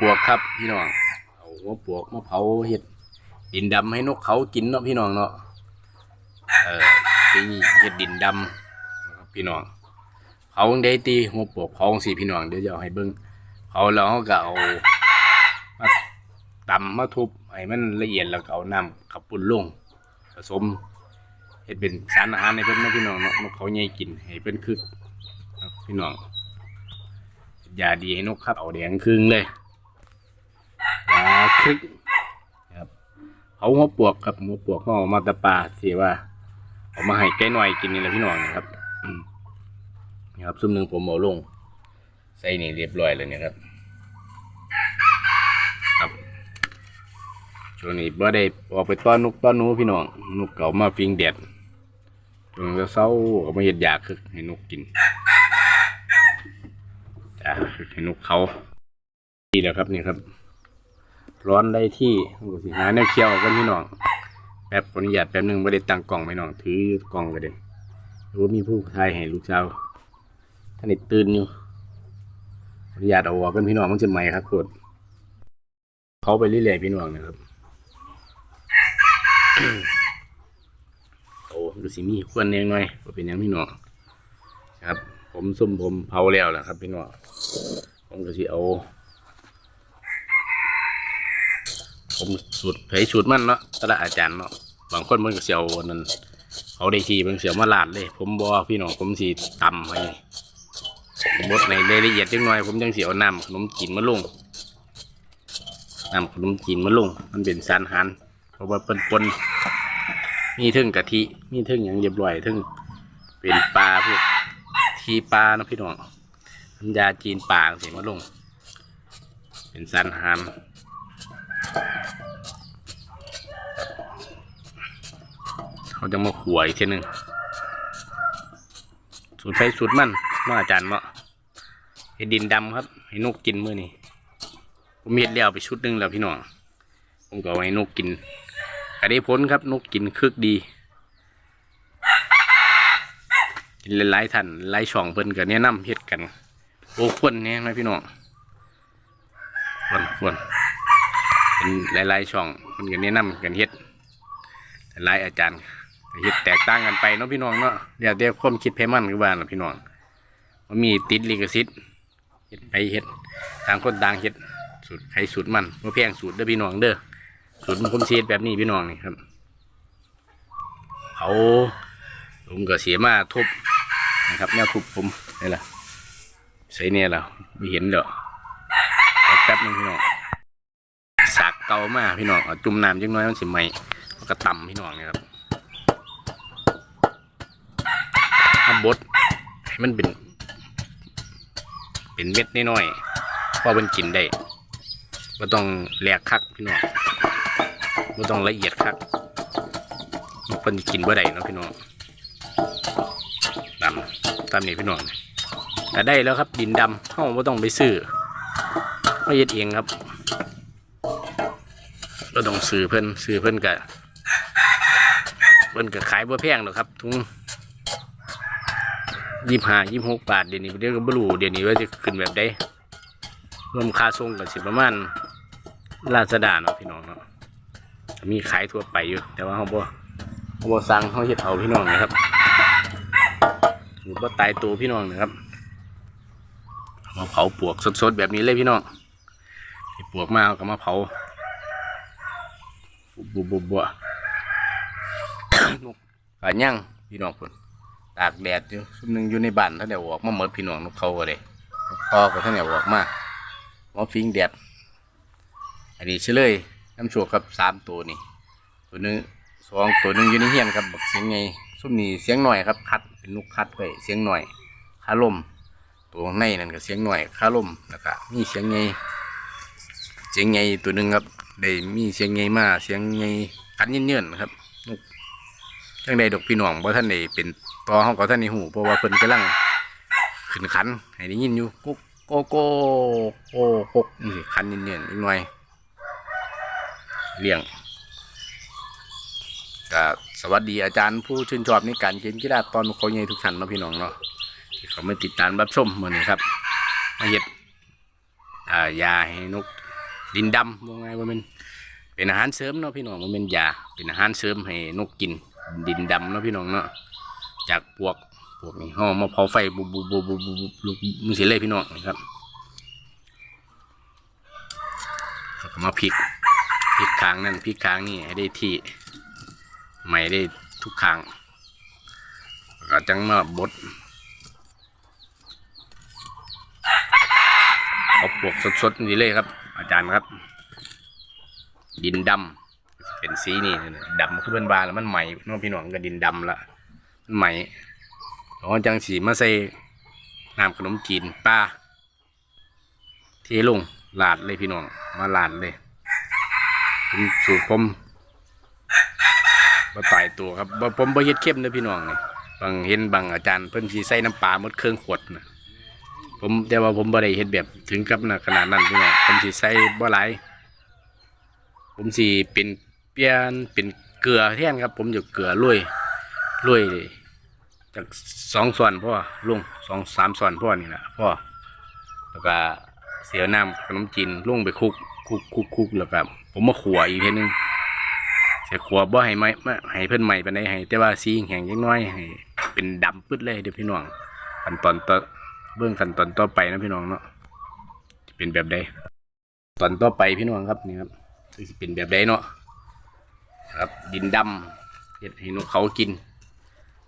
ปวกครับพี่น้องเอาหัวปวกมาเผาเห็ดดินดำให้นกเขากินเนาะพี่น้องเนาะเออปีเห็ดดินดำนะครับพี่น้องเผาได้ตีหัวปวกเผาสีพี่น้องเดี๋ยวจะเอาให้เบิ้งเผาแล้วเขาก็เอามาตำมาทุบให้มันละเอียดแล้วก็เอาน้ำขับปุ่นลงผสมเห็ดเป็นสารอาหารในเพิ่นเนพี่น้องเนาะนกเขาใหญ่กินให้เป็นคึกครับพี่น้องยาดีให้นกครับเอาแดงครึ่งเลย ครึ่งครับเอาหัวปวกครับหัวปวกเขาเอามาตะปลาที่ว่าเอามาให้แก่หน่อยกินนี่แหละพี่น้องนะครับนี่ครับซุ่มหนึ่งผมเอาลง ใส่นี่เรียบร้อยเลยเนี่ยครับ ครับช่วงนี้บ่ได้ออกไปต้อนนกต้อนหนูพี่น้องนกเก่ามาฟิงแดดช่วงจะเศร้าก็มาเห็ดยาคึกให้นกกินจ้าให้นกเขาดีแล้วครับนี่ครับ ร้อนได้ที่ดูสิหาแนวเคี้ยวกันพี่น้องแป๊บขออนุญาตแป๊บหนึงไม่ได้ตั้งกล่องพี่น้องถือกล่องกันเด้หรือว่ามีผู้ชายให้ลูกสาวท่านนี่ตื่นอยู่ขออนุญาตเอาออกกันพี่น้องมันจะไหมครับโคตรเขาไปเรื่อยๆพี่น้องนะครับโอ้ดูสิมีควนเนียงหน่อยว่าเป็นยังพี่น้องครับ ผมซุ่มผมเผาแล้วแหละครับพี่น้องผมก็สิเอา ผมสูตรไผสูตรมันเนาะต่ละอาจารย์เนาะบางคนมันก็เสียวอันนั้นเขาได้ทีมันเสียวมาลาดเลย ผมบอพี่น้องผมสีตำให้ผมบดในรายละเอียดจังหน่อย ผมจังเสียวน้ำขนมจีนมาลงน้ำขนมจีนมาลง มันเป็นสารอาหันเพราะว่าปนปนๆมีทึ่งกะทิมีทึ่งอย่างเรียบร้อยทึ่งเป็นปลาพวกทีปลานะพี่น้องน้ำยาจีนปลาเสียมาลง เป็นสันหาม เขาจะมาขวอีกทีหนึ่งสูตรไฟสูตรมันเนาอาจารย์เนาะเห็ดดินดำครับให้นกกินมื้อนี้ผมเห็ดแล้วไปชุดหนึงแล้วพี่น้องผมก็เอาให้นกกินก็ได้ผลครับนกกินคึกดีกินหลายๆท่านหลายช่องเพิ่นก็แนะนำเฮ็ดกัน โอ้ควรเนี่ยนะพี่น้องควรควร เป็นหลายๆช่องเพิ่นก็แนะนำกันเฮ็ดหลายอาจารย์เฮ็ดแตกต่างกันไปเนาะพี่น้องเนาะเดี๋ยวแต่ความคิดเพมันคือว่าน่ะพี่น้องมันมีติดลิขสิทธิ์เฮ็ดไปเฮ็ดต่างคนต่างเฮ็ดสูตรใครสูตรมันบ่แพงสูตรเด้อพี่น้องเด้อสูตรมันผมสิดแบบนี้พี่น้องนี่ครับเอาผมก็เสียมาทุบนะครับแนวทุบผมนี่แหละใส่เนี่ยแล้วไม่เห็นเด้อแป๊บนึงพี่น้อง เก่ามากพี่น้องเอาจุ่มน้ำจังน้อยมันสิไหมมันก็ต่ำพี่น้องเนี่ยครับทำบดให้มันเป็น เป็นเม็ดน้อยๆพอมันกินได้ไม่ต้องแหลกคักพี่น้องไม่ต้องละเอียดคักมันเป็นกินบ่ได้เนาะพี่น้องดำตามนี้พี่น้องแต่ได้แล้วครับดินดำเขาไม่ต้องไปซื้อไม่เย็ดเองครับ ก็ต้องซื้อเพิ่นซื้อเพิ่นกะเพิ่นกะขายบ่แพงหรอกครับทุงยี่ห้ายี่หกบาทเดี๋ยวนี้เดี๋ยวก็บรูเดี๋ยวนี้ว่าจะขึ้นแบบใดรวมค่าส่งกันสิประมาณลาซาดาเนาะพี่น้องเนาะมีขายทั่วไปอยู่ แต่ว่าเขาบ่เขาบ่สั่งเขาเฮ็ดเอาพี่น้องนะครับหรือว่าตายตัวพี่น้องนะครับมาเผาปวกสดๆแบบนี้เลยพี่น้องที่ปวกมาเอาก็มาเผา บุบบุบบัวนกกาย่างพี่น้องคนตากแดดอยู่ชุดหนึ่งอยู่ในบ้านท่านเดี๋ยวออกมาหมดพี่น้องนกเขาก็เลยนกพอก็ท่านเดี๋ยวออกมามาฟิงแดดอันนี้เฉลยน้ำโชวครับสามตัวนี่ตัวหนึงสองตัวหนึงอยู่ในเฮียนครับบักเสียงไงซุ่มนี่เสียงหน่อยครับคัดเป็นนกคัดไปเสียงหน่อยคาลมตัวในนั่นก็เสียงหน่อยคาลมแล้วก็มีเสียงไงเสียงไงตัวหนึงครับ ได้มีเสียงไงมาเสียงไงคันเยืนๆครับจังใดดอกพี่น้องเพราะท่านได้เป็นต่อห้องก็ท่านในหูเพราะว่าเพิ่นกำลังขึ้นขันให้ได้ยินอยู่กุ๊กโกโก้โอ้หกนี่สิคันเยื่อนๆอีกหน่อยเลี้ยงก็สวัสดีอาจารย์ผู้ชื่นชอบในการเล่นกีฬาตอนเขาใหญ่ทุกท่านนาะพี่น้องเนาะที่เขาไมาติดตามรับชมเหมือนี้ครับมาเฮ็ดอ่ายาให้นก ดินดำว่าไงว่ามันเป็นอาหารเสริมเนาะพี่น้องมันเป็นยาเป็นอาหารเสริมให้นกกิน ดินดำเนาะพี่น้องเนาะจากพวกพวกนี้ห่อมาเผาไฟบุบบุบบุบบุบบุบมือเสียเลยพี่น้องนะครับมาพริกพริกค้างนั่นพริกค้างนี่ให้ได้ที่ใหม่ได้ทุกครั้งก็จังมาบดเอาปวกสดๆนี่เลยครับ อาจารย์ครับ ดินดำเป็นสีนี่ดำคือเป็นบานแล้วมันใหม่น้องพี่น้องก็ดินดำละมันใหม่แล้วจังสีมาใส่น้ำขนมจีนป้าเทลงลาดเลยพี่น้องมาลาดเลยผมสูตรผมมาตายตัวครับผมบ่เฮ็ดเข้มเด้อพี่น้องบางเห็นบางอาจารย์เพิ่นสิใส่น้ำปลาหมดเครื่องขวดนะ ผมแต่ว่าผมบ่ได้เฮ็ดแบบถึงกับนะขนาดนั้นพี่น้องผมสิใส่บ่หลายผมสิเป็นเปลี่ยนเป็นเกลือแทนครับ ผมจะเกลือลุยลุยจากสองส่วนพ่อลุงสองสามส่วนพ่อนี่แหละพ่อแล้วก็เสียน้ำขนมจีนลุงไปคุกคุกคุกคุกแล้วก็ผมมาขัวอีกทีนึงเสียขัวบ่ให้ไหมไม่ให้เพิ่อนใหม่ไปานให้แต่ว่าสีแห้งจักหน้อยให้เป็นดำปึ๊ดเลยเด้อพี่น้องขั้นตอนต่อ เบื้องขั้นตอนต่อไปนะพี่น้องเนาะจะเป็นแบบใดตอนต่อไปพี่น้องครับนี่ครับจะเป็นแบบใดเนาะครับ ดินดำเฮ็ดให้นกเขากิน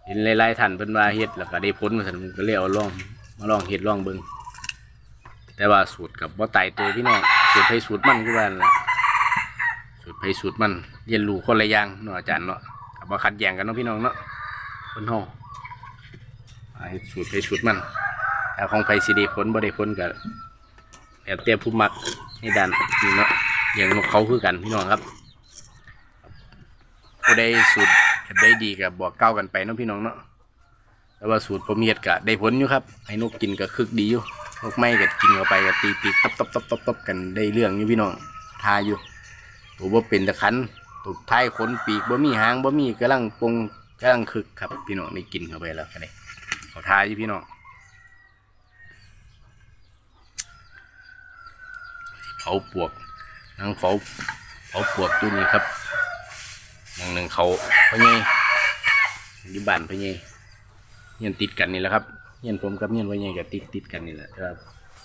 เห็นหลายๆท่านเพิ่นว่าเฮ็ดแล้วก็ได้ผลมาสั่นก็เลยเอาลอง มาล่องเฮ็ดลองเบิ่งแต่ว่าสูตรกับบ่าตายตัวพี่น้องสูตรไผสูตรมันคือว่านั่นล่ะสูตรไผสูตรมันเรียนรู้คนละอย่างเนาะอาจารย์เนาะกับบ่ขัดแย้งกันเนาะพี่น้องเนาะคนเฮาอ่าเฮ็ดสูตรไผสูตรมัน ถ้าของไผสิได้ผลบ่ได้ผลก็แล้วแต่ผู้มักในด้านนี้เนาะอย่างนกเขาคือกันพี่น้องครับผู้ใดสูตรแบบได้ดีก็บบอกเก้ากันไปเนาะพี่น้องเนาะแต่ว่าสูตรผมเฮ็ดก็ได้ผลอยู่ครับให้นกกินก็คึกดีอยู่นกไม้ก็กินเข้าไปก็ตีปีกตบตบตบตบตบกันได้เรื่องอยู่พี่น้องทาอยู่ตัวบ่เป็นตะคันตัวท้ายขนปีกบ่มีหางบ่มีกำลังปงกำลังคึกครับพี่น้องได้กินเข้าไปแล้วก็ได้เขาทาอยู่พี่น้อง เผาปวกนั่งเผาเผาปวกตัวนี้ครับมองหนึ่งเขาพะเยอยู่บ้านพะเยเงี้ยติดกันนี่แหละครับเงี้ยผมกับเงี้ยพะเยกับติดติดกันนี่แหละครับ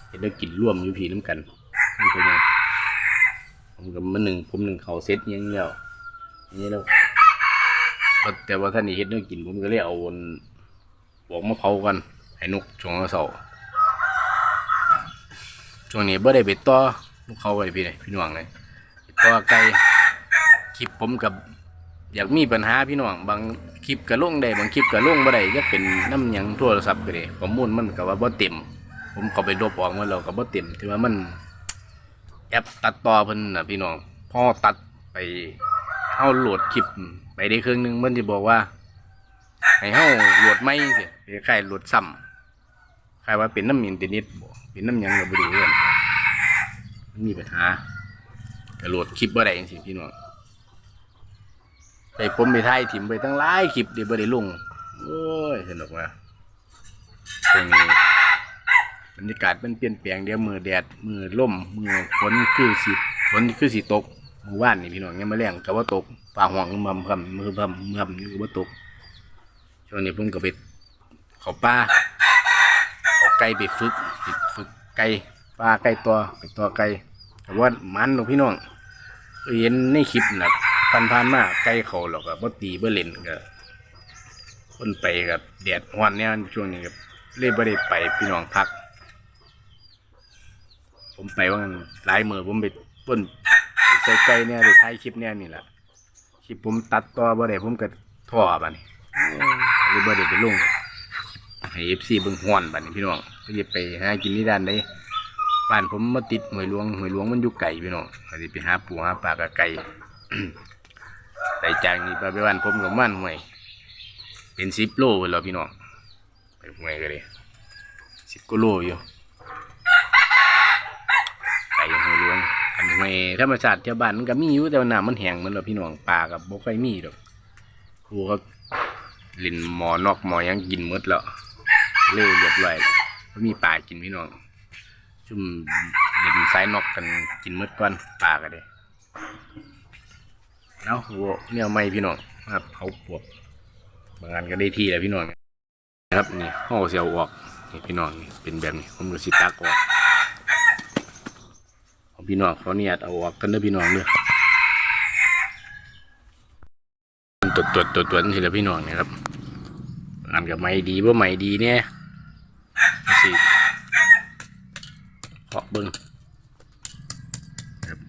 เห็นได้กินร่วมอยู่ผีน้ำกันนี่พะเยผมกับมันหนึ่งผมหนึ่งเขาเซ็ตยังเดียวนี่แล้วแต่ว่าท่านนี่เฮ็ดเนื้อกินผมก็เลยเอาวนบอกมาเผากันให้นกช่วงเสาร์ช่วงนี้บ่ได้ไปต่อ ลูกเขาไว้พี่เลยพี่น้องเลยต่อไกลคลิปผมกับอยากมีปัญหาพี่น้องบางคลิปก็ลงได้บางคลิปก็ลงบ่ได้จะเป็นน้ำหยังโทรศัพท์ก็ได้ข้อมูลมันก็ว่าบ่เต็ม ผมก็ไปลบออกมาแล้วก็บ่เต็มถือว่ามันแอปตัดต่อเพิ่นน่ะพี่น้องพอตัดไปเฮาโหลดคลิปไปได้ครึ่งหนึงมันสิบอกว่าให้เฮาโหลดใหม่สิคล้ายๆโหลดซ้ำใครว่าเป็นน้ำอินเทอร์เน็ตบ่เป็นน้ำหยังก็บ่รู้เรื่อ มันมีปัญหากระโหลดคลิปบ่ได้จังซี่พี่น้องไปผมไปถ่ายถิ่มไปตั้งหลายคลิปเดี๋ยวบ่ได้ลงโอ้ยสนุกว่ะตรงนี้บรรยากาศมันเปลี่ยนแปลงเดี๋ยวมือแดดมือล่มมือฝนคือสิฝนคือสิตกเมื่อวานนี่พี่น้องยังมาแรงก็บ่าตกฟ้าห้องมึมพำมือพำมือพำอยู่ก็บ่ตกช่วงนี้ผมก็ไปเขาป่าเอาไก่ไปฝึกฝึกไก่ ปลาไก่ตัวไปตัวไก่แต่ว่ามันหนูพี่น้องเห็นในคลิปนะพันพันๆมาไก่เขาหรอกก็บ่ตีบ่เล่นก็คนไปกับแดดร้อนเนี่ยช่วงนี้ก็เลยบ่ได้ไปพี่น้องพัก ผมไปว่างั้นหลายมือผมไปป้นไปใส่ไก่เนี่ยไปถ่ายคลิปเนี่ยนี่แหละคลิปผมตัดต่อบ่ได้ผมก็ท่อบัดนี้เลยบ่ได้ไปลงให้เอฟซีเบิ่งฮ้อนบัดนี้พี่น้องก็จะไปหากินที่ด้านใด บ้านผมมาติดหวยหลวงหวยหลวงมันอยู่ไกลพี่น้องก็สิไปหาปูหาปลากับไก่ไปจากนี้ไปไปบ้านผมกับมันหวยเป็นสิบโลพุ่นแล้วพี่น้องไปหวยกันเลยสิบกิโลอยู่ไก่หวยหลวงอันหวยธรรมชาติแถวบ้านมันก็มีอยู่แต่ว่าน้ำมันแห้งเหมันแล้วพี่น้องปลากับบ่ค่อยมีดอกครูเขาลินหมอนอกหมอยังกินมดแล้วเล่เรียบร้อยมีปลากินพี่น้อง ชุ่มนสายนกกันกินมืดก่อนปลากันเลยเอาหัวเนี่ยไม่พี่น้องมาเผาปวกบางอันก็ได้ที่แล้วพี่น้องนะครับนี่ห่อเสียวออกนี่พี่น้องนี่เป็นแบบนี้ผมก็สิตักออกเอาพี่น้องเขาเนี่ยเอาออกกันเด้อพี่น้องเด้อตรวจตรวจตรวจตรวจทีละพี่น้องนี่ครับอันกับไม่ดีบ่าไม่ดีเนี่ยสิ เคาะเบิ้งครับ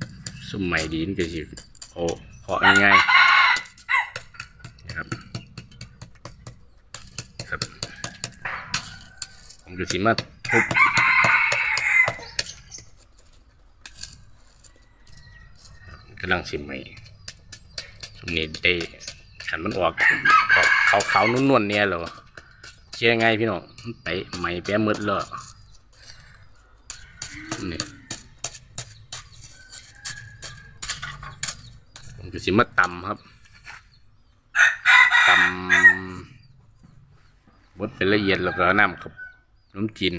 ซุ่มไม่ดีนี่ก็สิโอ้เคาะง่ายๆนะครับครับผมก็สิมาทุบกำลังสิใหม่ซุ่มนี้ได้ขันมันออกออกขาวๆนุ่นๆเนี่ยเหรอเชื่อไงพี่น้องมันไปใหม่แปะมืดแล้ว นี่ผมก็สิมาตำครับตำบดเป็นละเอียดแล้วก็น้ำครับน้ำจีน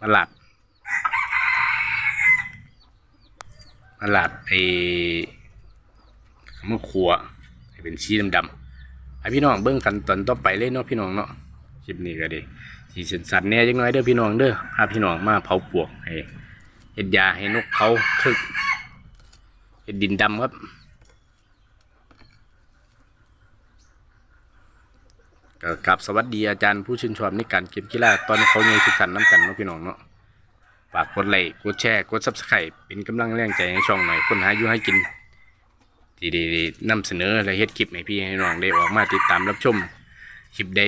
มะลัดมะลัดไอ้คำว่าขัวให้เป็นสีดำๆให้พี่น้องเบิ่งกันตอนต่อไปเลยเนาะพี่น้องเนาะคลิปนี้ก็ดีสีสันๆแน่จังน้อยเด้อพี่น้องเด้อพาพี่น้องมาเผาปวกให้ เห็ดยาให้นกเขาคึกเห็ดดินดำครับกลับสวัสดีอาจารย์ผู้ชื่นชอบในการเก็บกีฬาตอนเขาใหญ่ทุกท่านน้ำกันเนาะพี่น้องเนาะฝากกดไลค์กดแชร์กดซับสไครป์เป็นกำลังแรงใจให้ช่องหน่อยคนหาอยู่ให้กินที่ด้นำเสนอและเฮ็ดคลิปให้พี่ให้น้องได้ออกมาติดตามรับชมคลิปใด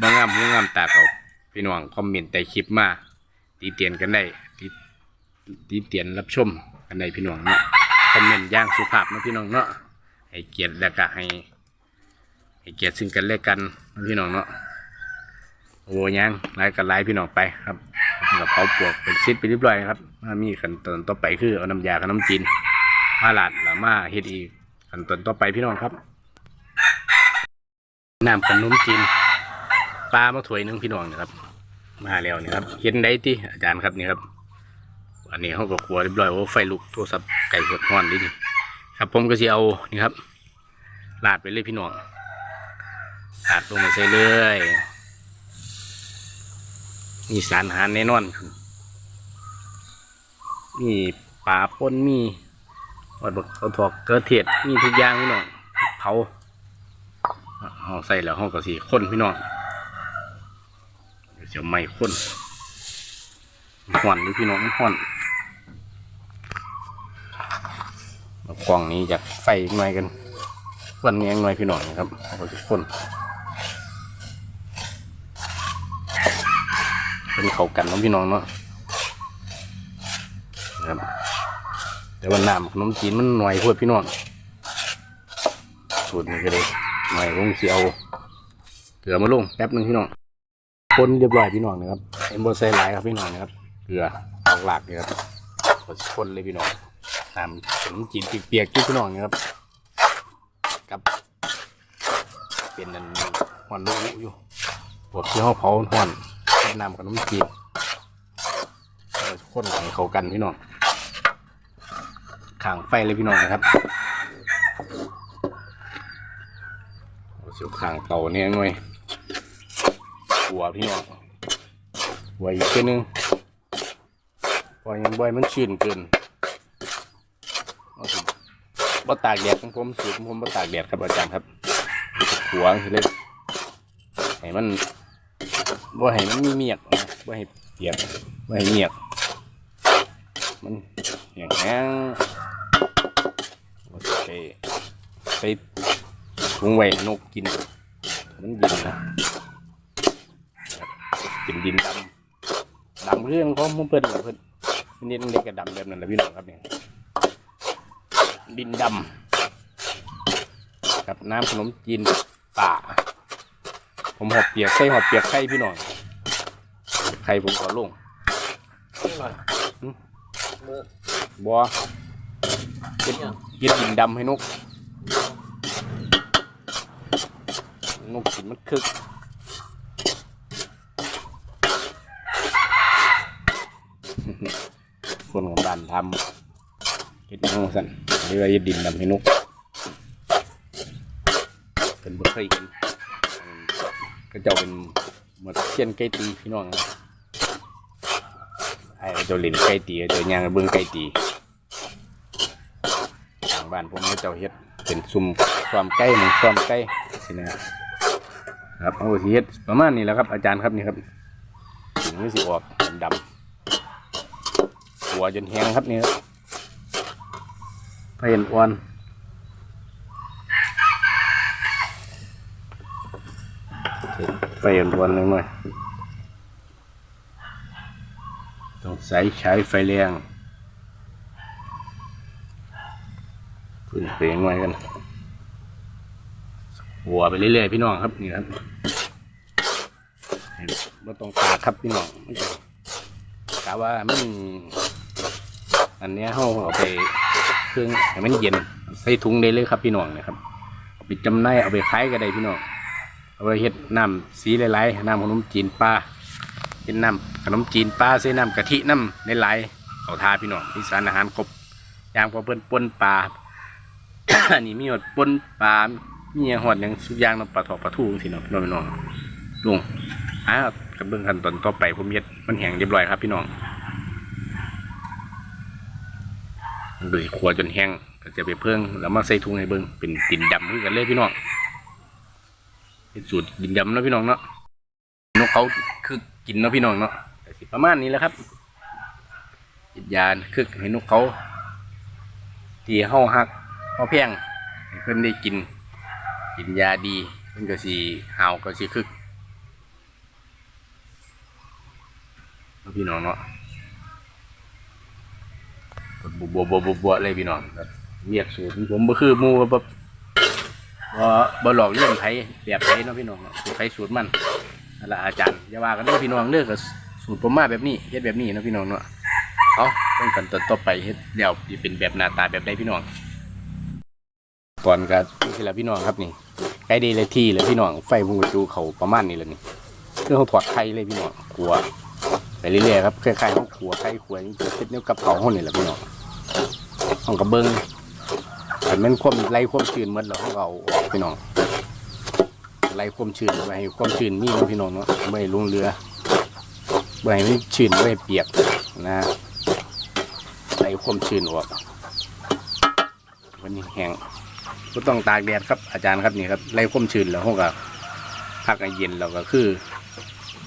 บ่งามหูงามตาเขาพี่น้องคอมเมนต์ใต้คลิปมาตีเตียนกันได้ ติเตียนรับชมกันได้พี่น้องเนาะคอมเมนต์ย่างสุภาพนะพี่น้องเนาะให้เกียรติและก็ให้ให้เกียรติซึ่งกันและกันนะพี่น้องเนาะโอ้ยังไล่กันไล่พี่น้องไปครับกับเผาปวกเป็นซิดไปเรียบร้อยครับมามีขั้นตอนต่อไปคือเอาน้ำยากับน้ำจีนมาหลาดแล้วมาเฮ็ดอีกขั้นตอนต่อไปพี่น้องครับน้ำขนมจีนปลามาถวยนึงพี่น้องนะครับ มาแล้วนี่ครับเห็นได้ที่อาจารย์ครับนี่ครับ อันนี้เขาก็ครัวเรียบร้อยโอ้ไฟลุกโทรศัพท์ไก่สดห้อนดินี่ครับผมก็จะเอานี่ครับลาดไปเลยพี่น้องตัดลงไปใส่เลยมีสารอาหารแน่นอนมีปลาป่นมีวัดบกเขาถอกเกลือเทียดมีทุกอย่างพี่น้องเผาเอาใส่แล้วห้องก็สีข้นพี่น้องเดี๋ยวไม่ข้นห่อนดูพี่น้องห่อนเอา กล่องนี้จากไฟอีกหน่อยกันวันนี้ยัน้อยพี่น้องนะครับเราจะคนเป็นเขากันน้องพี่น้องเนาะนะครับแต่ว่าน้ำขนมจีนมันหน่อยพวดพี่น้องสูตรนี้ก็เลยหน่อยลงเสียวเกลือมาลงแป๊บหนึงพี่น้องคนเรียบร้อยพี่น้องนะครับเอ็มโบไซไลครับพี่น้องนะครับเกลือออกหลักเลยครับคนเลยพี่น้อง น้ำขนมจีนเปียกๆที่พี่น้องนะครับกับ เป็นนันหอนลูกอยู่พวกที่เขาเผาหอนนำกับน้ำจีบคนให้เขากันพี่น้องข่างไฟเลยพี่น้องนะครับเอาเสียวข่างเตาเนี่ยหน่อยหัวพี่น้องหัวอีกแค่นึงปล่อยยังบ่อยมันชื้นเกิน บ่ตากแดดของผมสูตรของผมบ่ตากแดดครับอาจารย์ครับหัวคือเลยให้มันบ่ให้มันมีเมียกบ่ให้เปียกบ่ให้เมียก มันอย่างแห้โอเคใส่ถุงไว้ให้นกกิน มันเย็นนะกินดินดำดำเรื่องของผมเพิ่นล่ะเพิ่นนิดเล็กกับดำแบบนั้นแหละพี่น้องครับเนี่ย ดินดำกับน้ำขนมจีนป่า ผมหอบเปียกใส่หอบเปียกไข่พี่น้องไข่ผมขอลงบัวเย็ดเย็ดดินดำให้นก นกกินมันคึกคนของบ้านทำ เฮ็ดหยังสั่นหรือว่าเฮ็ดดินดำให้นกเป็นบ่เคยเห็นก็เจ้าเป็นหมดเชียนไก่ตีพี่น้องไอ้เจ้าเล่นไก่ตีเจ้าย่างเบิ่งไก่ตีทางบ้านผมก็เจ้าเฮ็ดเป็นซุ่มความไก่หมันความไก่สินะครับเอาสิเฮ็ดประมาณนี้แล้วครับอาจารย์ครับนี่ครับถึงมันสิออกดำๆหัวจนแห้งครับนี่ครับ เห็นอ่อนไฟเห็นอ่อนเลยหน่อยต้องใช้ใช้ไฟแรงขึ้นเปลงไว้กัน หัวไปเรื่อยๆพี่น้องครับนี่ครับไม่ต้องตาครับพี่น้องกะว่ามันอันเนี้ยเขาเอาไป เครื่องให้มันเย็นใส่ถุงได้เลยครับพี่น้องนะครับไปจำหน่ายเอาไปขายก็ได้พี่น้องเอาไปเฮ็ดน้ำสีหลายๆน้ำขนมจีนปลาเป็นน้ำขนมจีนปลาใส่น้ำกะทิน้ำหลายๆเขาทาพี่น้องมีสารอาหารครบอย่างพอเพิ่นปนปลาอันนี้มีหอดปนปลามีหยังหอดอย่างสุกย่างน้ำปลาทอดปลาทูสิเนาะพี่น้องพี่น้องลุงอ่ากับเบื้องขั้นตอนต่อไปผมเฮ็ดมันแห้งเรียบร้อยครับพี่น้อง โดยขัวจนแห้งก็จะไปเพิ่งแล้วมาใส่ถุงให้เบิ่งเป็นดินดำคือกันเลยพี่น้องเป็นสูตรดินดำนะพี่น้องเนาะนกเขาคือกินนะพี่น้องเนาะก็สิประมาณนี้แหละครับกินยาคือให้นกเขาที่เฮาฮักเฮาแพงให้เพิ่นได้กิน กินยาดีเพิ่นก็สิหาวก็สิคึกพี่น้องเนาะ บัวบัวบัวบัวบัวเลยพี่น้องครับเรียกสูตรของผมบ่คือมูแบบบ่บ่หลอกเลี่ยนไผแบบไผเนาะพี่น้องเนาะสูตรไผสูตรมันนั่นละอาจารย์อย่าว่ากันเด้อพี่น้องเด้อก็สูตรผมมาแบบนี้เฮ็ดแบบนี้เนาะพี่น้องเนาะเอาต้องกันตอนต่อไปเฮ็ดเดี๋ยวสิเป็นแบบหน้าตาแบบใดพี่น้องก่อนก็นี่แหละพี่น้องครับนี่ใกล้ดีเลยที่เลยพี่น้องไฟพุ่งจูเขาประมาณนี้แหละนี่เคือเขาถอดไข่เลยพี่น้องกลัวไปเรื่อยๆครับคล้ายๆห้องครัวไข่ครัวนี่เป็นเนื้อกับเผาห้องนี่แหละพี่น้อง ห้องกระเบื้องแต่มันควมไล่ควมชื้นหมดแล้วห้องเอาพี่น้องไล่ควมชื้นไว้ให้ควมชื้นมีเนาะพี่น้องเนาะไม่ให้ลงเรือไม่ให้มันชื้นไม่เปียกนะไล่ควมชื้นออกวันนี้แห้งก็ต้องตากแดดครับอาจารย์ครับนี่ครับไล่ควมชื้นแล้วห้องกับพักเย็นแล้วก็คือ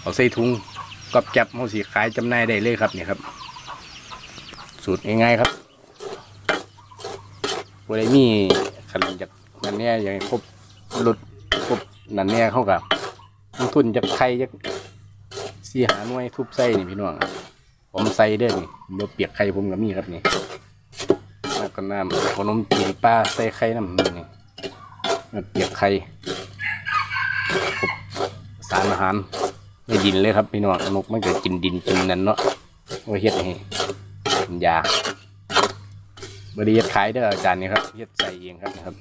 เอาใส่ถุงกับจับเขาสีขายจำหน่ายได้เลยครับนี่ครับ สูตรง่ายๆครับ บริมีขันจากนั่นเนี่ยอย่างครบรถครบนั่นเนี่ยเข้ากับลงทุนจากไข่จากสีหาหน่วยทุบไส้นี่พี่น้องผมใส่เด้อนี่เดี๋ยวเปียกไข่ผมกับมีครับนี่แล้วก็น้ำขนมจีนปลาใส่ไข่น้ำนี่นี่แล้วเปียกไข่ครบสารอาหารในดินเลยครับพี่น้องนกมันเกิดกินดินกินนั่นเนาะว่าเฮ็ดให้ยา บริเฮ็ดขายเด้ออาจารย์นี่ครับเฮ็ดใส่เองครับนะครับ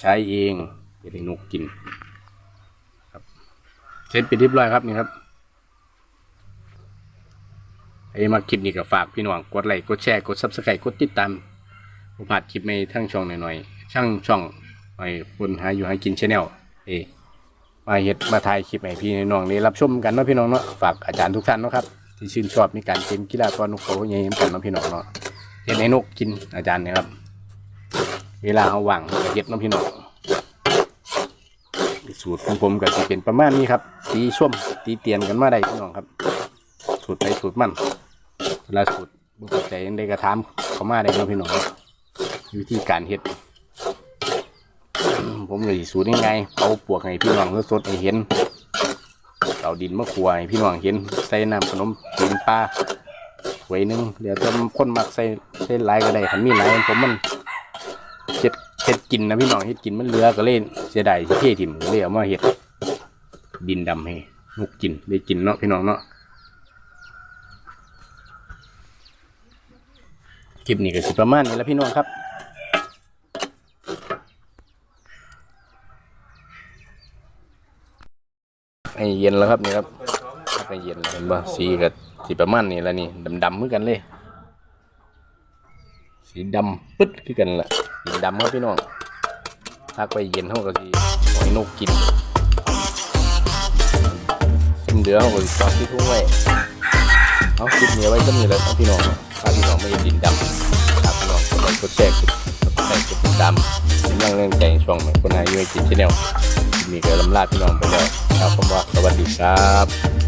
ใช้เองเฮ็ดให้นกกิน ครับเสร็จไปนเรียบร้อยครับนี่ครับใครมาคลิปนี้ก็ฝากพี่น้องกดไลค์กดแชร์กดซับสไครต์กดติดตามผมผ่านคลิปในทั้งช่องหน่อยๆช่างช่องไอ้คนหาอยู่หากินชาแนลเอมาเฮ็ดมาถ่ายคลิปให้พี่น้องได้รับชมกันเนาะพี่น้องเนาะฝากอาจารย์ทุกท่านเนาะครับที่ชื่นชอบในการเป็นกีฬากรนกเขาใหญ่กันเนาะพี่น้องเนาะ เฮ็ดให้นกกินอาจารย์นี่ยครับ เวลาเอาวางเฮ็ดเนาะพี่น้องสูตรของผมก็สิเป็นประมาณนี้ครับตีช่วมตีเตียนกันมาได้พี่น้องครับ สูตรไปสูตรมันเวลาสูตรบุกใจยังได้กระทำเขามาได้เนาะพี่น้องวิธีการเฮ็ด ผมเลยสูตรง่ายๆเอาปวกให้พี่น้องสดให้เห็นเอาดินมะขวให้พี่น้องเห็นใส่น้ำขนมจีนปลา วยนึงเดี๋ยวจะคนมักใส่ใส่ลายก็ได้ขันมีลายผมมันเฮ็ดเฮ็ดกินนะพี่น้องเฮ็ดกินมันเหลือก็เล่นเสียดายที่เทถิ่มเลยเอามาเฮ็ดดินดำให้นกกินได้กินเนาะพี่น้องเนาะคลิปนี้ก็สิประมาณนี้แล้วพี่น้องครับให้เย็นแล้วครับนี่ครับ ให้เย็นเห็นบ่สีกับสีประมาณนี้แล้วนี่ดำๆเหมือนกันเลย สีดำปึ๊ดคือกันล่ะสีดำครับพี่น้องถ้าไปเย็นเท่ากับสีหอยนกกินซิมเดือเขาก็สิตอกที่ทุ่งไว้เอาคลิปนี้ไว้ก็มีแล้วครับพี่น้องถ้าพี่น้องไม่ยากดินดำครับพี่น้องกดไลค์กดแชร์กดกดไลค์กดติดตามเป็นกำลังแรงใจช่องใหม่คนนายยูไอจินชาแนลคลิปนี้ก็ลำลาพี่น้องไปแล้วครับผมว่าสวัสดีครับ